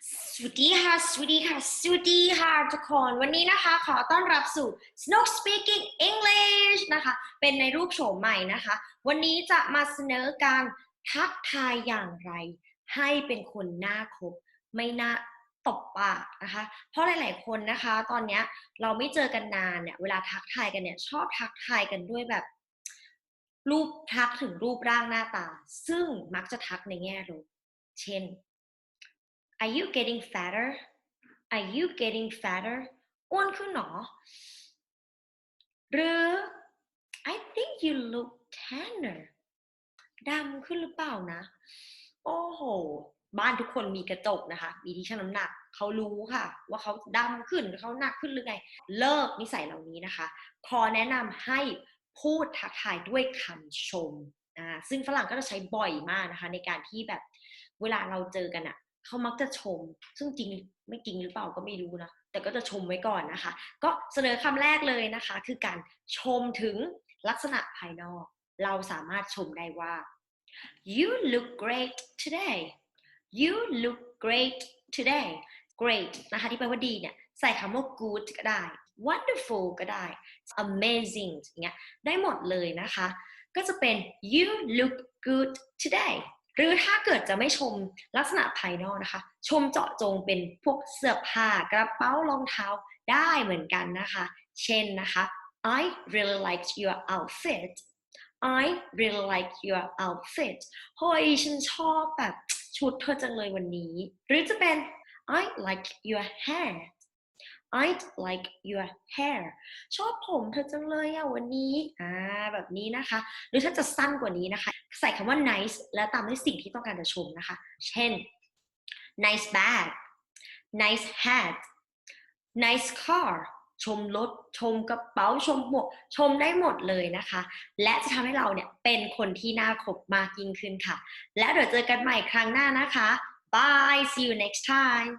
สวัสดีค่ะ สวัสดีค่ะ สวัสดีค่ะทุกคน วันนี้นะคะขอต้อนรับสู่ Snook Speaking English นะคะ เป็นในรูปโฉมใหม่นะคะ วันนี้จะมาเสนอการทักทายอย่างไร ให้เป็นคนน่าคบ ไม่น่าตบปากนะคะ เพราะหลาย ๆ คนนะคะ ตอนเนี้ยเราไม่เจอกันนานเนี่ย เวลาทักทายกันเนี่ยชอบทักทายกันด้วยแบบ รูปทักถึงรูปร่างหน้าตา ซึ่งมักจะทักในแง่ลบเช่น Are you getting fatter? Are you getting fatter? อ้วนขึ้นหรอหรือ I think you look tanner ดำขึ้นหรือเปล่านะ โอ้โห บ้านทุกคนมีกระจกนะคะ มีที่ชั่งน้ำหนัก เขารู้ค่ะ ว่าเขาดำขึ้นเขาหนักขึ้นหรือไง เลิกนิสัยเหล่านี้นะคะ ขอแนะนำให้พูดทักทายด้วยคำชมอ่าซึ่งฝรั่งก็จะใช้บ่อยมากนะคะ ในการที่แบบเวลาเราเจอกันอะ เขามักจะชม ซึ่งจริงไม่จริงหรือเปล่าก็ไม่รู้นะแต่ก็จะชมไว้ก่อนนะคะ ก็เสนอคำแรกเลยนะคะ คือการชมถึงลักษณะภายนอก เราสามารถชมได้ว่า you look great today you look great today great นะคะที่แปลว่าดีเนี่ยใส่คำว่า good ก็ได้ wonderful ก็ได้ amazing อย่างเงี้ยได้หมดเลยนะคะ ก็จะเป็น you look good today หรือถ้าเกิดจะไม่ชมลักษณะภายนอกนะคะ ชมเจาะจงเป็นพวกเสื้อผ้ากระเป๋ารองเท้าได้เหมือนกันนะคะ เช่นนะคะ I really liked your outfit I really like your outfit เฮ้ยฉันชอบแบบชุดเธอจังเลยวันนี้ หรือจะเป็น I like your hair I like your hair ชอบผมเธอจังเลยอะวันนี้อ่าแบบนี้นะคะ หรือถ้าจะสั้นกว่านี้นะคะ ใส่คำว่า nice แล้วตามด้วยสิ่งที่ต้องการจะชมนะคะ เช่น nice bag nice hat nice car ชมรถชมกระเป๋าชมหมวกชมได้หมดเลยนะคะ และจะทำให้เราเนี่ยเป็นคนที่น่าคบมากยิ่งขึ้นค่ะ แล้วเดี๋ยวเจอกันใหม่ครั้งหน้านะคะ bye see you next time